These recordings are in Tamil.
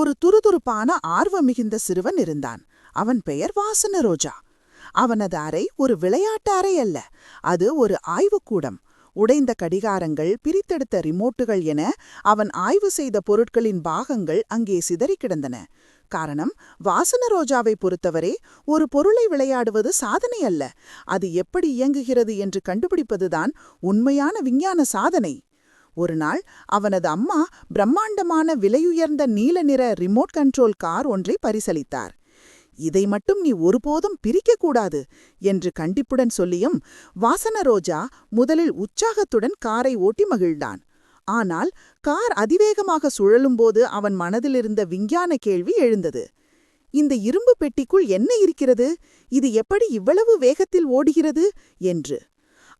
ஒரு துருதுருப்பான ஆர்வம் மிகுந்த சிறுவன் இருந்தான். அவன் பெயர் வாசன ரோஜா. அவனது அறை ஒரு விளையாட்டு அறை அல்ல அது ஒரு ஆய்வுக்கூடம். உடைந்த கடிகாரங்கள் பிரித்தெடுத்த ரிமோட்டுகள் என அவன் ஆய்வு செய்த பொருட்களின் பாகங்கள் அங்கே சிதறி கிடந்தன. காரணம் வாசன ரோஜாவை பொறுத்தவரை ஒரு பொருளை விளையாடுவது சாதனை அல்ல. அது எப்படி இயங்குகிறது என்று கண்டுபிடிப்பதுதான் உண்மையான விஞ்ஞான சாதனை. ஒரு நாள் அவனது அம்மா பிரம்மாண்டமான விலையுயர்ந்த நீல நிற ரிமோட் கண்ட்ரோல் கார் ஒன்றை பரிசளித்தார். இதை மட்டும் நீ ஒருபோதும் பிரிக்கக்கூடாது என்று கண்டிப்புடன் சொல்லியும் வாசன ரோஜா முதலில் உற்சாகத்துடன் காரை ஓட்டி மகிழ்ந்தான். ஆனால் கார் அதிவேகமாக சுழலும்போது அவன் மனதிலிருந்த விஞ்ஞான கேள்வி எழுந்தது. இந்த இரும்பு பெட்டிக்குள் என்ன இருக்கிறது? இது எப்படி இவ்வளவு வேகத்தில் ஓடுகிறது? என்று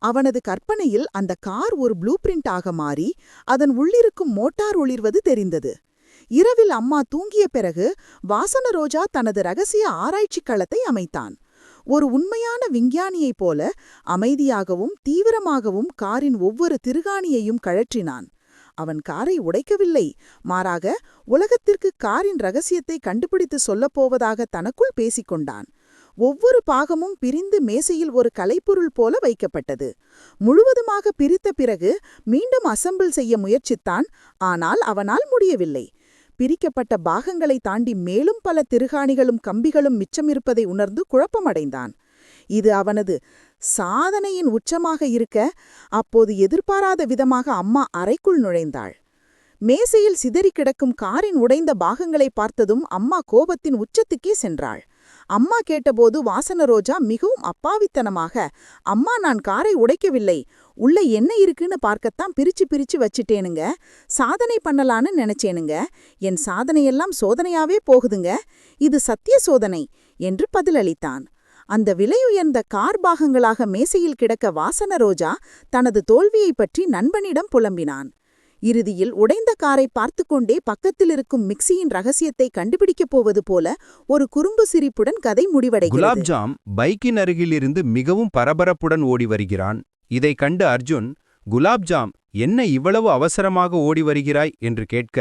அவனது கற்பனையில் அந்த கார் ஒரு ப்ளூ பிரிண்டாக மாறி அதன் உள்ளிருக்கும் மோட்டார் ஒளிர்வது தெரிந்தது. இரவில் அம்மா தூங்கிய பிறகு வாசன ரோஜா தனது ரகசிய ஆராய்ச்சி களத்தை அமைத்தான். ஒரு உண்மையான விஞ்ஞானியைப் போல அமைதியாகவும் தீவிரமாகவும் காரின் ஒவ்வொரு திருகாணியையும் கழற்றினான். அவன் காரை உடைக்கவில்லை. மாறாக உலகத்திற்கு காரின் ரகசியத்தை கண்டுபிடித்து சொல்லப்போவதாக தனக்குள் பேசிக்கொண்டான் ஒவ்வொரு பாகமும் பிரிந்து மேசையில் ஒரு கலைப்பொருள் போல வைக்கப்பட்டது. முழுவதுமாக பிரித்த பிறகு மீண்டும் அசம்பிள் செய்ய முயற்சித்தான் ஆனால் அவனால் முடியவில்லை. பிரிக்கப்பட்ட பாகங்களை தாண்டி மேலும் பல திருகாணிகளும் கம்பிகளும் மிச்சமிருப்பதை உணர்ந்து குழப்பமடைந்தான். இது அவனது சாதனையின் உச்சமாக இருக்க அப்போது எதிர்பாராத விதமாக அம்மா அறைக்குள் நுழைந்தாள். மேசையில் சிதறி கிடக்கும் காரின் உடைந்த பாகங்களை பார்த்ததும் அம்மா கோபத்தின் உச்சத்துக்கே சென்றாள். அம்மா கேட்டபோது வாசன ரோஜா மிகவும் அப்பாவித்தனமாக அம்மா நான் காரை உடைக்கவில்லை. உள்ள என்ன இருக்குன்னு பார்க்கத்தான் பிரிச்சு பிரிச்சு வச்சிட்டேனுங்க. சாதனை பண்ணலான்னு நினைச்சேனுங்க. என் சாதனையெல்லாம் சோதனையாவே போகுதுங்க. இது சத்திய சோதனை என்று பதிலளித்தான். அந்த விலையுயர்ந்த கார் பாகங்களாக மேசையில் கிடக்க வாசன ரோஜா தனது தோல்வியைப் பற்றி நண்பனிடம் புலம்பினான். இறுதியில் உடைந்த காரை பார்த்து கொண்டே பக்கத்தில் இருக்கும் மிக்சியின் ரகசியத்தை கண்டுபிடிக்கப் போவது போல ஒரு குறும்பு சிரிப்புடன் கதை முடிவடைகிறது. குலாப்ஜாம் பைக்கின் அருகிலிருந்து மிகவும் பரபரப்புடன் ஓடி வருகிறான். இதை கண்டு அர்ஜுன் குலாப்ஜாம் என்ன இவ்வளவு அவசரமாக ஓடி வருகிறாய்? என்று கேட்க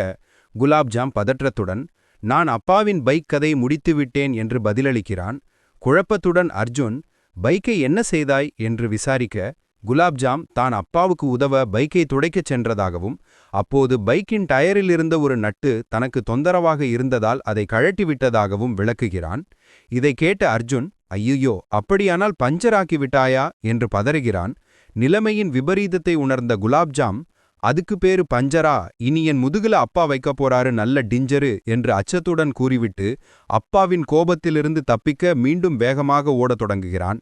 குலாப்ஜாம் பதற்றத்துடன் நான் அப்பாவின் பைக் கதை முடித்துவிட்டேன் என்று பதிலளிக்கிறான். குழப்பத்துடன் அர்ஜுன் பைக்கை என்ன செய்தாய்? என்று விசாரிக்க குலாப்ஜாம் தான் அப்பாவுக்கு உதவ பைக்கை துடைக்கச் சென்றதாகவும் அப்போது பைக்கின் டயரில் இருந்த ஒரு நட்டு தனக்கு தொந்தரவாக இருந்ததால் அதை கழட்டிவிட்டதாகவும் விளக்குகிறான். இதை கேட்ட அர்ஜுன் ஐயோ அப்படியானால் பஞ்சராக்கி விட்டாயா? என்று பதறுகிறான். நிலைமையின் விபரீதத்தை உணர்ந்த குலாப்ஜாம் அதுக்கு பேரு பஞ்சரா இனி என் முதுகுல அப்பா வைக்கப் போறாரு நல்ல டிஞ்சரு என்று அச்சத்துடன் கூறிவிட்டு அப்பாவின் கோபத்திலிருந்து தப்பிக்க மீண்டும் வேகமாக ஓடத் தொடங்குகிறான்.